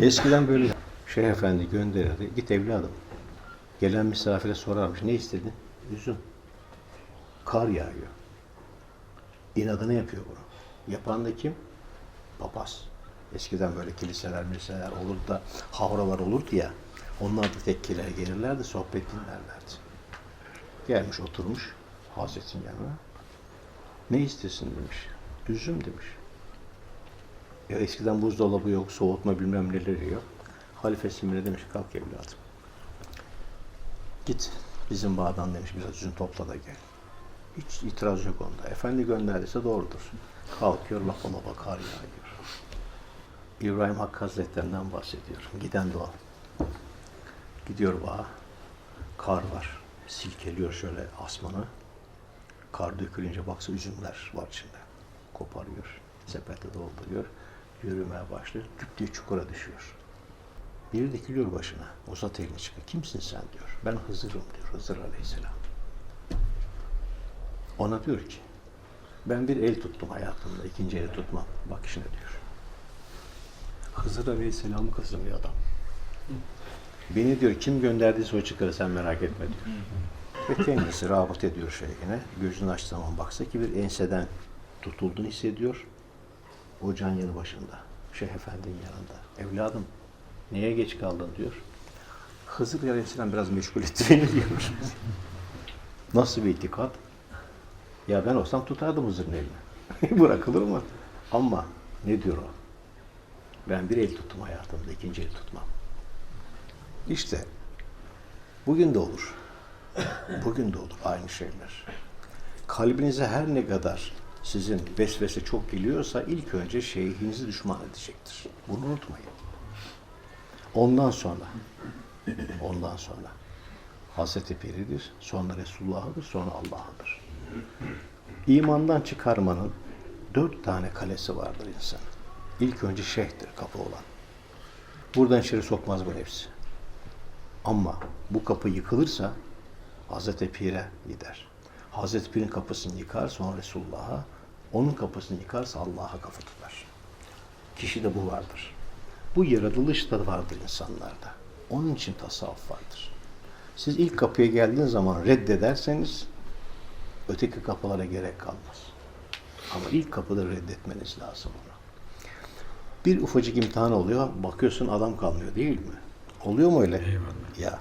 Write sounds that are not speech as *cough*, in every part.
Eskiden böyle Şeyh Efendi gönderirdi. Git evladım. Gelen misafire sorarmış. Ne istedin? Üzüm. Kar yağıyor. İnadını yapıyor bunu. Yapan da kim? Papaz. Eskiden böyle kiliseler, miliseler olurdu da havralar olurdu ya. Onlar da tekkeler gelirlerdi, sohbet dinlerlerdi. Gelmiş oturmuş Hazretin yanına. Ne istesin demiş. Üzüm demiş. Ya eskiden buzdolabı yok, soğutma bilmem neleri yok. Halifesi Emine demiş kalk evladım. Git bizim bağdan demiş biraz üzüm topla da gel. Hiç itiraz yok onda. Efendi gönderdiyse doğrudur. Kalkıyor lapa lapa kar yağıyor. İbrahim Hakkı Hazretlerinden bahsediyorum. Giden de o. Gidiyor bağa. Kar var. Silkeliyor şöyle asmanı. Kar dökülünce baksa üzümler var içinde. Koparıyor. Sepete dolduruyor. Yürümeye başlıyor. Küp diye çukura düşüyor. Biri dikiliyor başına. Uzat elini çıkıyor. Kimsin sen diyor. Ben Hızır'ım diyor. Hızır Aleyhisselam. Ona diyor ki ben bir el tuttum hayatımda. ikinci eli tutmam. Bak işine diyor. Hızır Aleyhisselam'ı kızımıyor adam. Beni diyor kim gönderdiyse o çıkarır sen merak etme diyor. Ve kendisi rabıt ediyor şeyine. Gözünü açtığı zaman baksa ki bir enseden tutulduğunu hissediyor. Ocağın yanı başında. Şeyh Efendi'nin yanında. Evladım niye geç kaldın diyor. Hızır Aleyhisselam biraz meşgul etti beni diyor. *laughs* Nasıl bir itikat? Ya ben olsam tutardım Hızır'ın elini. *laughs* Bırakılır mı? Ama ne diyor o? Ben bir el tuttum hayatımda, ikinci el tutmam. İşte bugün de olur. Bugün de olur aynı şeyler. Kalbinize her ne kadar sizin vesvese çok geliyorsa ilk önce şeyhinizi düşman edecektir. Bunu unutmayın. Ondan sonra ondan sonra Hazreti Piri'dir, sonra Resulullah'ıdır, sonra Allah'ıdır. İmandan çıkarmanın dört tane kalesi vardır insan. İlk önce şeyhtir kapı olan. Buradan içeri sokmaz bu nefsi. Ama bu kapı yıkılırsa Hazreti Pir'e gider. Hazreti Pir'in kapısını yıkar sonra Resulullah'a, onun kapısını yıkarsa Allah'a kapı tutar. Kişide bu vardır. Bu yaratılış da vardır insanlarda. Onun için tasavvuf vardır. Siz ilk kapıya geldiğiniz zaman reddederseniz öteki kapılara gerek kalmaz. Ama ilk kapıda reddetmeniz lazım onu. Bir ufacık imtihan oluyor, bakıyorsun adam kalmıyor değil mi? Oluyor mu öyle? Eyvallah. Ya.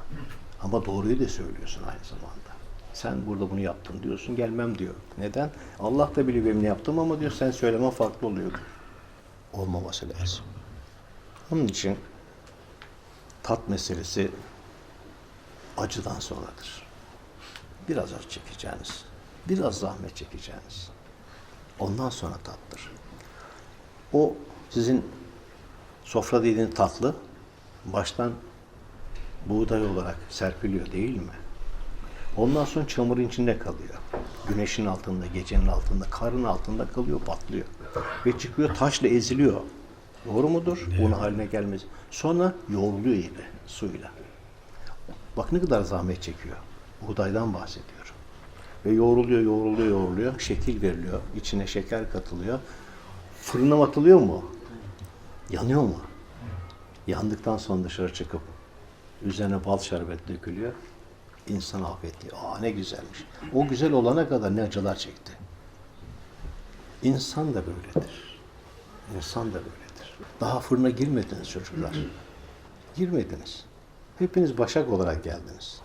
Ama doğruyu da söylüyorsun aynı zamanda. Sen burada bunu yaptın diyorsun, gelmem diyor. Neden? Allah da biliyor benim ne yaptım ama diyor sen söyleme farklı oluyor. Olmaması lazım. Onun için tat meselesi acıdan sonradır. Biraz acı çekeceğiniz, biraz zahmet çekeceğiniz. Ondan sonra tattır. O sizin sofra dediğiniz tatlı baştan buğday olarak serpiliyor değil mi? Ondan sonra çamurun içinde kalıyor. Güneşin altında, gecenin altında, karın altında kalıyor, patlıyor. Ve çıkıyor taşla eziliyor. Doğru mudur? Un haline gelmez. Sonra yoğruluyor yine suyla. Bak ne kadar zahmet çekiyor. Buğdaydan bahsediyorum. Ve yoğruluyor, yoğruluyor, yoğruluyor. Şekil veriliyor. İçine şeker katılıyor. Fırına atılıyor mu? Yanıyor mu? Yandıktan sonra dışarı çıkıp üzerine bal şerbet dökülüyor. İnsan afiyetliyor. Aa ne güzelmiş. O güzel olana kadar ne acılar çekti. İnsan da böyledir. İnsan da böyledir. Daha fırına girmediniz çocuklar. Girmediniz. Hepiniz başak olarak geldiniz.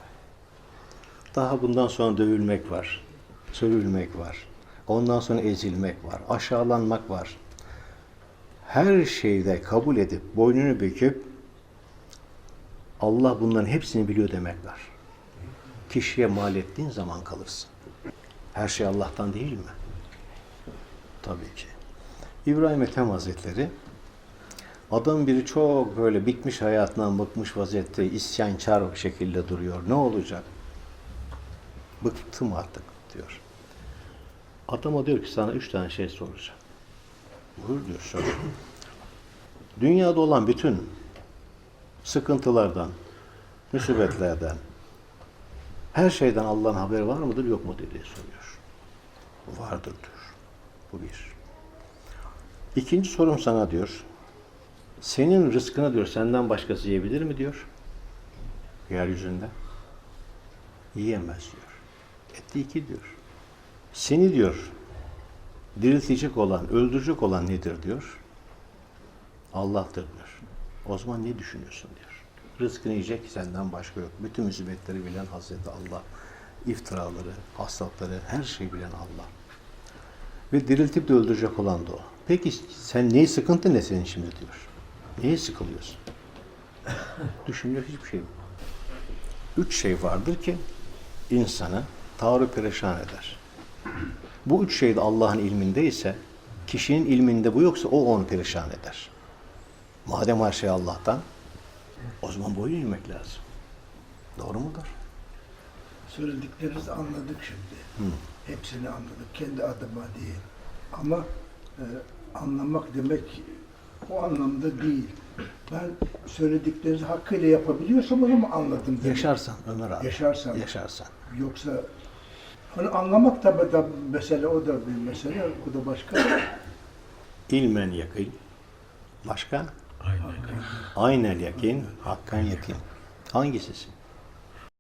Daha bundan sonra dövülmek var. Sövülmek var. Ondan sonra ezilmek var. Aşağılanmak var. Her şeyde kabul edip boynunu büküp Allah bunların hepsini biliyor demek var. Kişiye mal ettiğin zaman kalırsın. Her şey Allah'tan değil mi? Tabii ki. İbrahim Ethem Hazretleri adam biri çok böyle bitmiş hayatından bıkmış vaziyette isyankar bir şekilde duruyor. Ne olacak? Bıktım artık diyor. Adama diyor ki sana üç tane şey soracağım. Buyur diyor sor. Dünyada olan bütün sıkıntılardan, musibetlerden, her şeyden Allah'ın haberi var mıdır yok mu diye soruyor. Vardır diyor. Bu bir. İkinci sorum sana diyor. Senin rızkını diyor senden başkası yiyebilir mi diyor. Yeryüzünde. Yiyemez diyor. Etti iki diyor. Seni diyor diriltecek olan, öldürecek olan nedir diyor. Allah'tır diyor. O zaman ne düşünüyorsun diyor. Rızkını yiyecek senden başka yok. Bütün musibetleri bilen Hazreti Allah. iftiraları, hastalıkları, her şeyi bilen Allah. Ve diriltip de öldürecek olan da o. Peki sen neyi sıkıntı ne senin şimdi diyor. Neye sıkılıyorsun? *coughs* Düşünüyor hiçbir şey yok. Üç şey vardır ki insanı taarruf perişan eder. Bu üç şey de Allah'ın ilmindeyse, kişinin ilminde bu yoksa o onu perişan eder. Madem her şey Allah'tan, o zaman boyun eğmek lazım. Doğru mudur? Söylediklerinizi anladık şimdi. Hepsini anladık. Kendi adıma değil. Ama e, anlamak demek o anlamda değil. Ben söylediklerinizi hakkıyla yapabiliyorsam o zaman anladım demek. Yaşarsan Ömer abi. Yaşarsam. Yaşarsan. Yoksa hani anlamak tabii da mesele o da bir mesele. O da başka. İlmen yakın. Başka? Aynel yakin, hakkan yakin. Hangisisin?